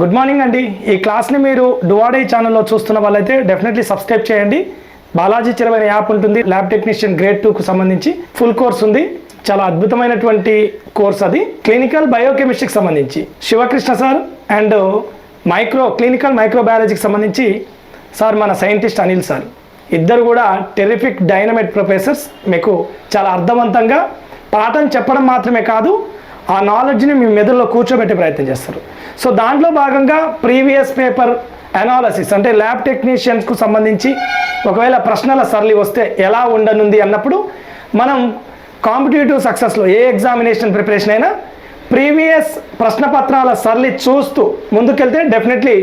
Good morning అండి. ఈ క్లాస్ని మీరు డువాడే ఛానల్లో చూస్తున్న వాళ్ళైతే డెఫినెట్లీ సబ్స్క్రైబ్ చేయండి. బాలాజీ చిరమైన యాప్ ఉంటుంది. ల్యాబ్ టెక్నీషియన్ గ్రేడ్ టూకు సంబంధించి ఫుల్ కోర్స్ ఉంది. చాలా అద్భుతమైనటువంటి కోర్స్ అది. క్లినికల్ బయోకెమిస్ట్రీకి సంబంధించి Sivakrishna sir and micro clinical మైక్రోబయాలజీకి సంబంధించి సార్ మన సైంటిస్ట్ అనిల్ సార్. ఇద్దరు కూడా టెరిఫిక్ డైనమైట్ ప్రొఫెసర్స్. మీకు చాలా అర్థవంతంగా పాఠం చెప్పడం మాత్రమే కాదు ఆ నాలెడ్జ్ని మీ మెదడులో కూర్చోబెట్టే ప్రయత్నం చేస్తారు. సో దాంట్లో భాగంగా ప్రీవియస్ పేపర్ అనాలసిస్ అంటే ల్యాబ్ టెక్నీషియన్స్కు సంబంధించి ఒకవేళ ప్రశ్నల సరళి వస్తే ఎలా ఉండనుంది అన్నప్పుడు మనం కాంపిటేటివ్ సక్సెస్లో ఏ ఎగ్జామినేషన్ ప్రిపరేషన్ అయినా ప్రీవియస్ ప్రశ్నపత్రాల సరళి చూస్తూ ముందుకెళ్తే డెఫినెట్లీ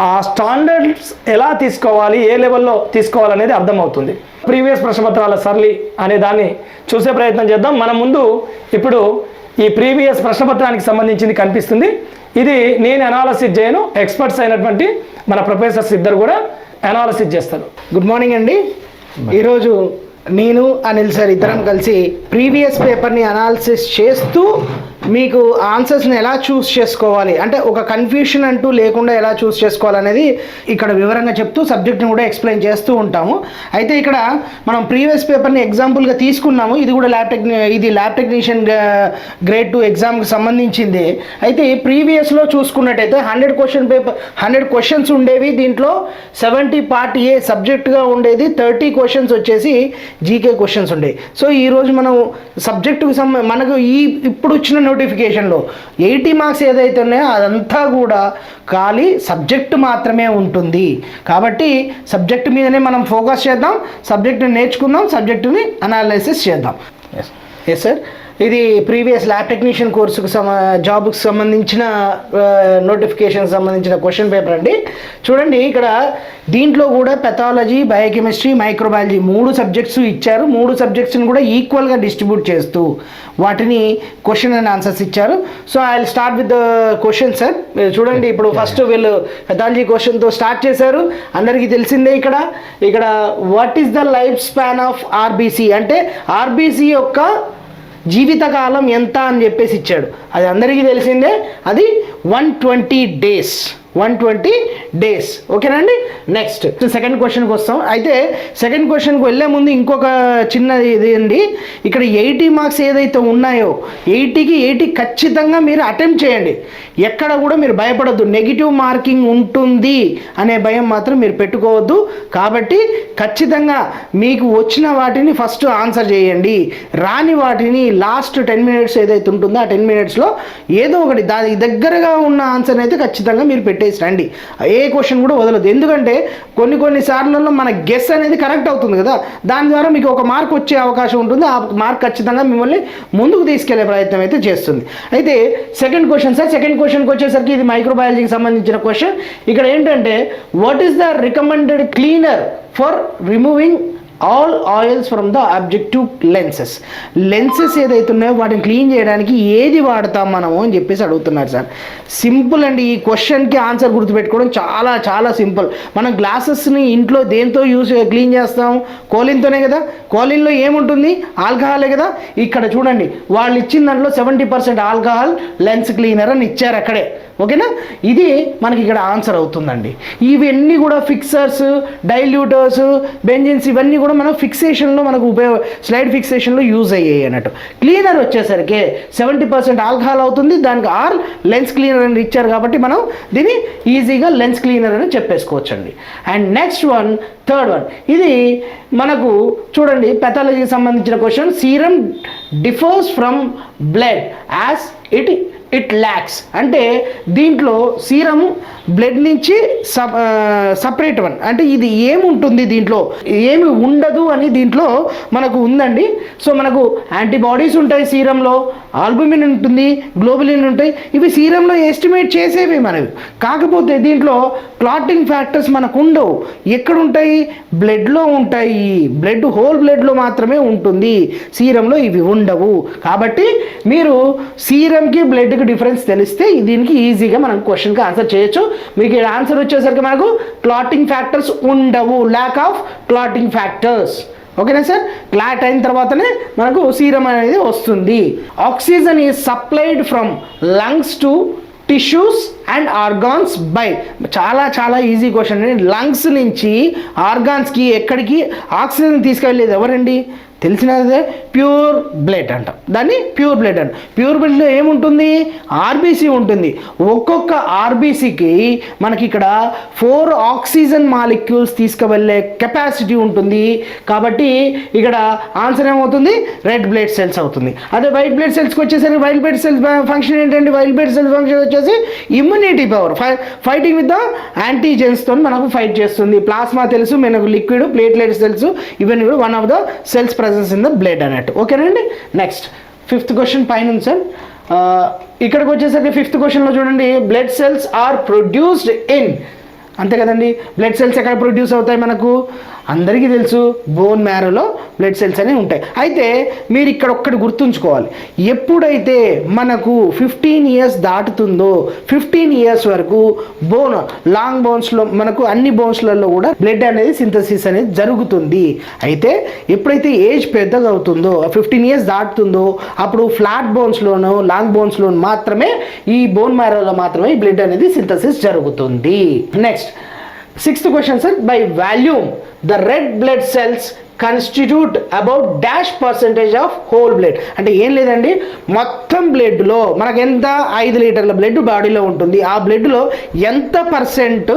ఆ స్టాండర్డ్స్ ఎలా తీసుకోవాలి ఏ లెవెల్లో తీసుకోవాలనేది అర్థమవుతుంది. ప్రీవియస్ ప్రశ్నపత్రాల సరళి అనే దాన్ని చూసే ప్రయత్నం చేద్దాం. మన ముందు ఇప్పుడు ఈ ప్రీవియస్ ప్రశ్నపత్రానికి సంబంధించింది కనిపిస్తుంది. ఇది నేను అనాలసిస్ చేయను ఎక్స్పర్ట్స్ అయినటువంటి మన ప్రొఫెసర్స్ ఇద్దరు కూడా అనాలసిస్ చేస్తారు. గుడ్ మార్నింగ్ అండి. ఈరోజు నేను అనిల్ సార్ ఇద్దరం కలిసి ప్రీవియస్ పేపర్ని అనాలిసిస్ చేస్తూ మీకు ఆన్సర్స్ని ఎలా చూస్ చేసుకోవాలి? అంటే ఒక కన్ఫ్యూషన్ అంటూ లేకుండా ఎలా చూస్ చేసుకోవాలనేది ఇక్కడ వివరంగా చెప్తూ సబ్జెక్ట్ని కూడా ఎక్స్ప్లెయిన్ చేస్తూ ఉంటాము. అయితే ఇక్కడ మనం ప్రీవియస్ పేపర్ని ఎగ్జాంపుల్గా తీసుకున్నాము. ఇది కూడా ల్యాబ్ టెక్ని ఇది ల్యాబ్ టెక్నీషియన్ గ్రేడ్ టూ ఎగ్జామ్కి సంబంధించింది. అయితే ప్రీవియస్లో చూసుకున్నట్టయితే hundred question paper hundred questions ఉండేవి. దీంట్లో సెవెంటీ పార్ట్ ఏ సబ్జెక్ట్గా ఉండేది. థర్టీ క్వశ్చన్స్ వచ్చేసి జీకే క్వశ్చన్స్ ఉండేవి సో ఈరోజు మనం సబ్జెక్టుకు సంబ మనకు ఈ ఇప్పుడు వచ్చిన నోటిఫికేషన్లో. ఎయిటీ మార్క్స్ ఏదైతే ఉన్నాయో అదంతా కూడా ఖాళీ సబ్జెక్టు మాత్రమే ఉంటుంది. కాబట్టి సబ్జెక్టు మీదనే మనం ఫోకస్ చేద్దాం సబ్జెక్టుని నేర్చుకుందాం సబ్జెక్టుని అనాలిసిస్ చేద్దాం. ఎస్ సార్ ఇది ప్రీవియస్ ల్యాబ్ టెక్నీషియన్ కోర్సుకు సమ జాబ్కి సంబంధించిన నోటిఫికేషన్ సంబంధించిన క్వశ్చన్ పేపర్ అండి. చూడండి ఇక్కడ దీంట్లో కూడా పెథాలజీ బయోకెమిస్ట్రీ మైక్రోబయాలజీ మూడు సబ్జెక్ట్స్ ఇచ్చారు. మూడు సబ్జెక్ట్స్ని కూడా ఈక్వల్గా డిస్ట్రిబ్యూట్ చేస్తూ వాటిని క్వశ్చన్ అండ్ ఆన్సర్స్ ఇచ్చారు. So I will start with the question sir. చూడండి ఇప్పుడు ఫస్ట్ వీళ్ళు పెథాలజీ క్వశ్చన్తో స్టార్ట్ చేశారు. అందరికీ తెలిసిందే ఇక్కడ. ఇక్కడ what is the life span of RBC అంటే ఆర్బీసీ యొక్క జీవితకాలం ఎంత అని చెప్పేసి ఇచ్చాడు. అది అందరికీ తెలిసిందే. అది one twenty days one twenty days ఓకేనండి నెక్స్ట్ సెకండ్ క్వశ్చన్కి వస్తాం. అయితే సెకండ్ క్వశ్చన్కి వెళ్ళే ముందు ఇంకొక చిన్న ఇది అండి. ఇక్కడ ఎయిటీ మార్క్స్ ఏదైతే ఉన్నాయో ఎయిటీకి ఎయిటీ ఖచ్చితంగా మీరు అటెంప్ట్ చేయండి. ఎక్కడ కూడా మీరు భయపడద్దు. నెగిటివ్ మార్కింగ్ ఉంటుంది అనే భయం మాత్రం మీరు పెట్టుకోవద్దు. కాబట్టి ఖచ్చితంగా మీకు వచ్చిన వాటిని ఫస్ట్ ఆన్సర్ చేయండి. రాని వాటిని లాస్ట్ టెన్ మినిట్స్ ఏదైతే ఉంటుందో ఆ టెన్ మినిట్స్లో ఏదో ఒకటి దానికి దగ్గరగా ఉన్న ఆన్సర్ అయితే ఖచ్చితంగా మీరు పెట్టేసి రండి. ఏ క్వశ్చన్ కూడా వదలదు ఎందుకంటే కొన్ని కొన్ని సార్లలో మన గెస్ అనేది కరెక్ట్ అవుతుంది కదా. దాని ద్వారా మీకు ఒక మార్క్ వచ్చే అవకాశం ఉంటుంది. ఆ మార్క్ ఖచ్చితంగా మిమ్మల్ని ముందుకు తీసుకెళ్ళే ప్రయత్నం అయితే చేస్తుంది. అయితే సెకండ్ క్వశ్చన్ సార్ సెకండ్ క్వశ్చన్కి వచ్చేసరికి ఇది మైక్రోబయాలజీకి సంబంధించిన క్వశ్చన్ ఇక్కడ ఏంటంటే what is the recommended cleaner for removing all oils from the objective lenses lenses ఏదైతే ఉన్నాయో వాటిని క్లీన్ చేయడానికి ఏది వాడతాం మనము అని చెప్పేసి అడుగుతున్నారు సార్. సింపుల్ అండి. ఈ క్వశ్చన్కి ఆన్సర్ గుర్తుపెట్టుకోవడం చాలా చాలా సింపుల్ మనం గ్లాసెస్ని ఇంట్లో దేంతో యూస్ క్లీన్ చేస్తాం? కోలిన్తోనే కదా? కోలిన్లో ఏముంటుంది? ఆల్కహాలే కదా? ఇక్కడ చూడండి. వాళ్ళు ఇచ్చిన దాంట్లో seventy percent alcohol lens cleaner అని ఇచ్చారు అక్కడే. ఓకేనా? ఇది మనకి ఇక్కడ ఆన్సర్ అవుతుందండి. ఇవన్నీ కూడా ఫిక్సర్స్ డైల్యూటర్స్ బెంజిన్స్ ఇవన్నీ కూడా మనం ఫిక్సేషన్లో మనకు ఉపయోగ స్లైడ్ ఫిక్సేషన్లో యూజ్ అయ్యాయి అన్నట్టు. క్లీనర్ వచ్చేసరికి సెవెంటీ పర్సెంట్ ఆల్కహాల్ అవుతుంది. దానికి ఆర్ లెన్స్ క్లీనర్ అని ఇచ్చారు కాబట్టి మనం దీన్ని ఈజీగా లెన్స్ క్లీనర్ అని చెప్పేసుకోవచ్చండి. And next one third one ఇది మనకు చూడండి పెథాలజీకి సంబంధించిన question serum differs from blood as it it lacks. అంటే దీంట్లో సీరం బ్లడ్ నుంచి సప్ సపరేట్ వన్. అంటే ఇది ఏముంటుంది దీంట్లో? ఏమి ఉండదు అని దీంట్లో మనకు ఉందండి. సో మనకు యాంటీబాడీస్ ఉంటాయి సీరంలో ఆల్బుమిన్ ఉంటుంది గ్లోబులిన్ ఉంటాయి. ఇవి సీరంలో ఎస్టిమేట్ చేసేవి మనవి. కాకపోతే దీంట్లో క్లాటింగ్ ఫ్యాక్టర్స్ మనకు ఉండవు. ఎక్కడ ఉంటాయి బ్లడ్లో ఉంటాయి. బ్లడ్ హోల్ బ్లడ్లో మాత్రమే ఉంటుంది. సీరంలో ఇవి ఉండవు. కాబట్టి మీరు సీరంకి బ్లడ్కి డిఫరెన్స్ తెలిస్తే దీనికి ఈజీగా మనం క్వశ్చన్కి ఆన్సర్ చేయొచ్చు. మీకు ఆన్సర్ వచ్చేసరికి మనకు క్లాటింగ్ ఫ్యాక్టర్స్ ఉండవు. ల్యాక్ ఆఫ్ క్లాటింగ్ ఫ్యాక్టర్స్ ఓకేనా సార్? క్లాట్ అయిన తర్వాతనే మనకు సీరం అనేది వస్తుంది. Oxygen is supplied from lungs to tissues and organs by చాలా చాలా ఈజీ క్వశ్చన్ అండి. లంగ్స్ నుంచి ఆర్గాన్స్కి ఎక్కడికి ఆక్సిజన్ తీసుకెళ్ళేది ఎవరండి? తెలిసినదే ప్యూర్ బ్లడ్ అంటాం. దాన్ని ప్యూర్ బ్లడ్ అంట. ప్యూర్ బ్లడ్లో ఏముంటుంది? ఆర్బీసీ ఉంటుంది. ఒక్కొక్క ఆర్బీసీకి మనకి ఇక్కడ ఫోర్ ఆక్సిజన్ మాలిక్యూల్స్ తీసుకువెళ్ళే కెపాసిటీ ఉంటుంది. కాబట్టి ఇక్కడ ఆన్సర్ ఏమవుతుంది? రెడ్ బ్లడ్ సెల్స్ అవుతుంది. అదే వైట్ బ్లడ్ సెల్స్కి వచ్చేసరికి వైట్ బ్లడ్ సెల్స్ ఫంక్షన్ ఏంటంటే వైట్ బ్లడ్ సెల్స్ ఫంక్షన్ వచ్చేసి immunity power fighting with the యాంటీజెన్స్తో మనకు ఫైట్ చేస్తుంది. ప్లాస్మా తెలుసు మనకు లిక్విడ్ ప్లేట్లెట్స్ తెలుసు ఇవన్నీ కూడా one of the cells presence in the blood అన్నట్టు ఓకేనండి నెక్స్ట్ ఫిఫ్త్ క్వశ్చన్ పైన ఉంది సార్ uh, ఇక్కడికి వచ్చేసరికి ఫిఫ్త్ క్వశ్చన్లో చూడండి. Blood cells are produced in అంతే కదండి. బ్లడ్ సెల్స్ ఎక్కడ ప్రొడ్యూస్ అవుతాయి మనకు? అందరికీ తెలుసు బోన్ మ్యారోలో బ్లడ్ సెల్స్ అనేవి ఉంటాయి. అయితే మీరు ఇక్కడ ఒక్కటి గుర్తుంచుకోవాలి. ఎప్పుడైతే మనకు ఫిఫ్టీన్ ఇయర్స్ దాటుతుందో ఫిఫ్టీన్ ఇయర్స్ వరకు బోన్ లాంగ్ బోన్స్లో మనకు అన్ని బోన్స్లలో కూడా బ్లడ్ అనేది సింథసిస్ అనేది జరుగుతుంది. అయితే ఎప్పుడైతే ఏజ్ పెద్దగా అవుతుందో ఫిఫ్టీన్ ఇయర్స్ దాటుతుందో అప్పుడు ఫ్లాట్ బోన్స్లోను లాంగ్ బోన్స్లోను మాత్రమే ఈ బోన్ మ్యారోలో మాత్రమే ఈ బ్లడ్ అనేది సింథసిస్ జరుగుతుంది. Next sixth question sir by volume the red blood cells constitute about dash percentage of whole blood అంటే ఏం లేదండి? మొత్తం బ్లడ్లో మనకు ఎంత? ఐదు లీటర్ల బ్లడ్ బాడీలో ఉంటుంది. ఆ బ్లడ్లో ఎంత పర్సెంట్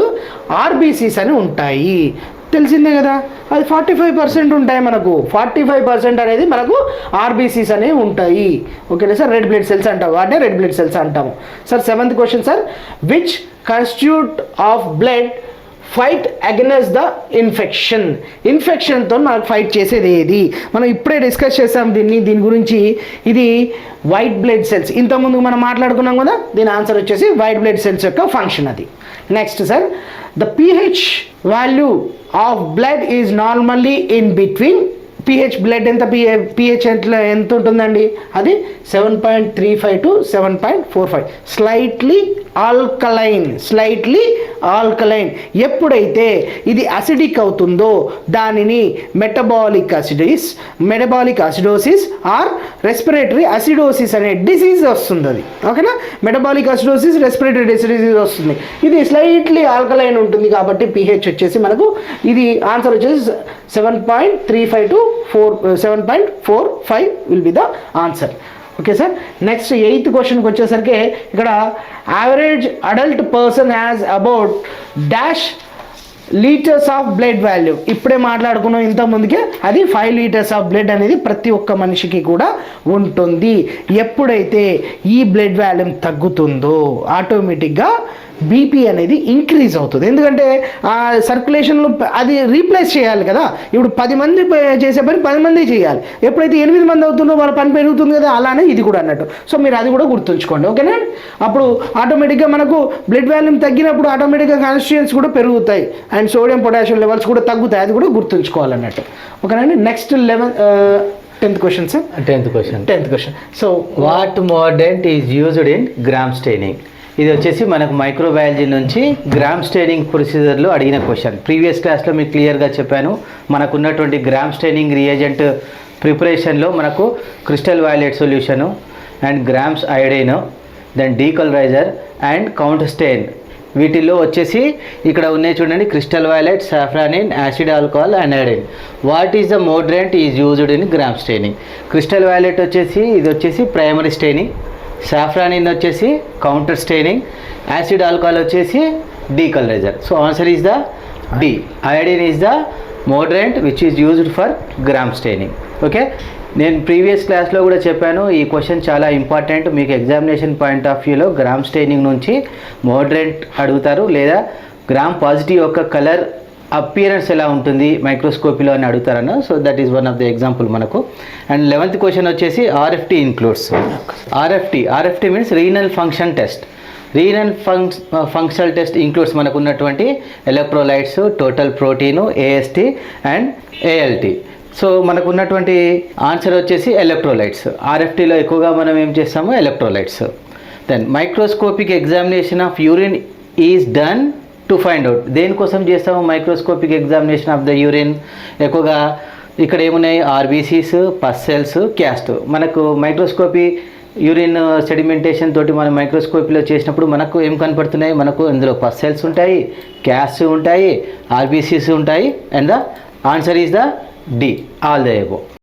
ఆర్బీసీస్ అని ఉంటాయి? తెలిసిందే కదా? అది ఫార్టీ ఫైవ్ పర్సెంట్ ఉంటాయి మనకు. ఫార్టీ ఫైవ్ పర్సెంట్ అనేది మనకు ఆర్బీసీస్ అనేవి ఉంటాయి. ఓకేనా సార్? రెడ్ బ్లడ్ సెల్స్ అంటాం. వాటినే రెడ్ బ్లడ్ సెల్స్ అంటాము sir seventh question sir which constitute of blood fight against the infection ఇన్ఫెక్షన్తో నాకు ఫైట్ చేసేది ఏది? మనం ఇప్పుడే డిస్కస్ చేసాం దీన్ని దీని గురించి. ఇది వైట్ బ్లడ్ సెల్స్ ఇంతకుముందు మనం మాట్లాడుకున్నాం కదా దీని ఆన్సర్ వచ్చేసి వైట్ బ్లడ్ సెల్స్ యొక్క ఫంక్షన్ అది. Next sir the P H value of blood is normally in between P H blood ఎంత పిహె పిహెచ్ ఎంత ఎంత ఉంటుందండి? అది seven point three five to seven point four five slightly alkaline slightly alkaline ఎప్పుడైతే ఇది acidic అవుతుందో దానిని metabolic acidosis metabolic acidosis or respiratory acidosis అనే డిసీజ్ వస్తుంది అది. ఓకేనా? మెటబాలిక్ అసిడోసిస్ రెస్పిరేటరీ డిసీజ్ వస్తుంది. ఇది స్లైట్లీ ఆల్కలైన్ ఉంటుంది కాబట్టి పిహెచ్ వచ్చేసి మనకు ఇది ఆన్సర్ వచ్చేసి seven point three five to four seven point four five will be the answer okay sir next eighth క్వశ్చన్కి వచ్చేసరికి ఇక్కడ average adult person has about dash litres of blood value ఇప్పుడే మాట్లాడుకున్నాం ఇంత ముందుకే. అది ఫైవ్ లీటర్స్ ఆఫ్ బ్లడ్ అనేది ప్రతి ఒక్క మనిషికి కూడా ఉంటుంది. ఎప్పుడైతే ఈ బ్లడ్ వాల్యూమ్ తగ్గుతుందో ఆటోమేటిక్గా బీపీ అనేది ఇంక్రీజ్ అవుతుంది. ఎందుకంటే ఆ సర్క్యులేషన్లో అది రీప్లేస్ చేయాలి కదా. ఇప్పుడు పది మంది చేసే పని పది మంది చేయాలి. ఎప్పుడైతే ఎనిమిది మంది అవుతుందో వాళ్ళ పని పెరుగుతుంది కదా అలానే ఇది కూడా అన్నట్టు. సో మీరు అది కూడా గుర్తుంచుకోండి. ఓకేనా? అప్పుడు ఆటోమేటిక్గా మనకు బ్లడ్ వాల్యూమ్ తగ్గినప్పుడు ఆటోమేటిక్గా కాన్స్టిట్యూన్స్ కూడా పెరుగుతాయి. అండ్ సోడియం పొటాషియం లెవెల్స్ కూడా తగ్గుతాయి. అది కూడా గుర్తుంచుకోవాలన్నట్టు. ఓకేనండి next eleven tenth question sir tenth question tenth question so what mordant is used in gram staining ఇది వచ్చేసి మనకు మైక్రోబయాలజీ నుంచి గ్రామ్ స్టైనింగ్ ప్రొసీజర్లో అడిగిన క్వశ్చన్ ప్రీవియస్ క్లాస్లో మీకు క్లియర్గా చెప్పాను. మనకు ఉన్నటువంటి గ్రామ్ స్టైనింగ్ రియేజెంట్ ప్రిపరేషన్లో మనకు crystal violet solution and grams iodine then decolouriser and count stain వీటిల్లో వచ్చేసి ఇక్కడ ఉన్నాయి చూడండి crystal violet safranin acid alcohol and iodine what is the mordant is used in gram staining crystal violet వచ్చేసి ఇది వచ్చేసి ప్రైమరీ స్టెయినింగ్ సాఫ్రానిన్ వచ్చేసి counter staining acid alcohol వచ్చేసి decolouriser so answer is the D iodine is the mordant which is used for gram staining okay నేను previous క్లాస్లో కూడా చెప్పాను ఈ క్వశ్చన్ చాలా ఇంపార్టెంట్ మీకు ఎగ్జామినేషన్ పాయింట్ ఆఫ్ వ్యూలో గ్రామ్ స్టెయినింగ్ నుంచి మోడ్రెంట్ అడుగుతారు లేదా గ్రామ్ పాజిటివ్ యొక్క కలర్ అపియరెన్స్ ఎలా ఉంటుంది మైక్రోస్కోపీలో అని అడుగుతారన్న so that is one of the example మనకు. అండ్ లెవెంత్ క్వశ్చన్ వచ్చేసి RFT includes RFT RFT means renal function test renal function functional test includes మనకు ఉన్నటువంటి electrolytes total protein AST and ALT so మనకు ఉన్నటువంటి ఆన్సర్ వచ్చేసి electrolytes ఆర్ఎఫ్టీలో ఎక్కువగా మనం ఏం చేస్తాము? Electrolytes then microscopic examination of urine is done to find out దేనికోసం చేస్తాము? Microscopic examination of the urine ఎక్కువగా ఇక్కడ ఏమున్నాయి? ఆర్బీసీస్ పస్సెల్స్ క్యాస్ట్ మనకు మైక్రోస్కోపీ యూరిన్ సెడిమెంటేషన్ తోటి మనం మైక్రోస్కోపీలో చేసినప్పుడు మనకు ఏం కనపడుతున్నాయి? మనకు ఇందులో పస్ సెల్స్ ఉంటాయి క్యాస్ట్ ఉంటాయి ఆర్బీసీస్ ఉంటాయి and the answer is the D all the above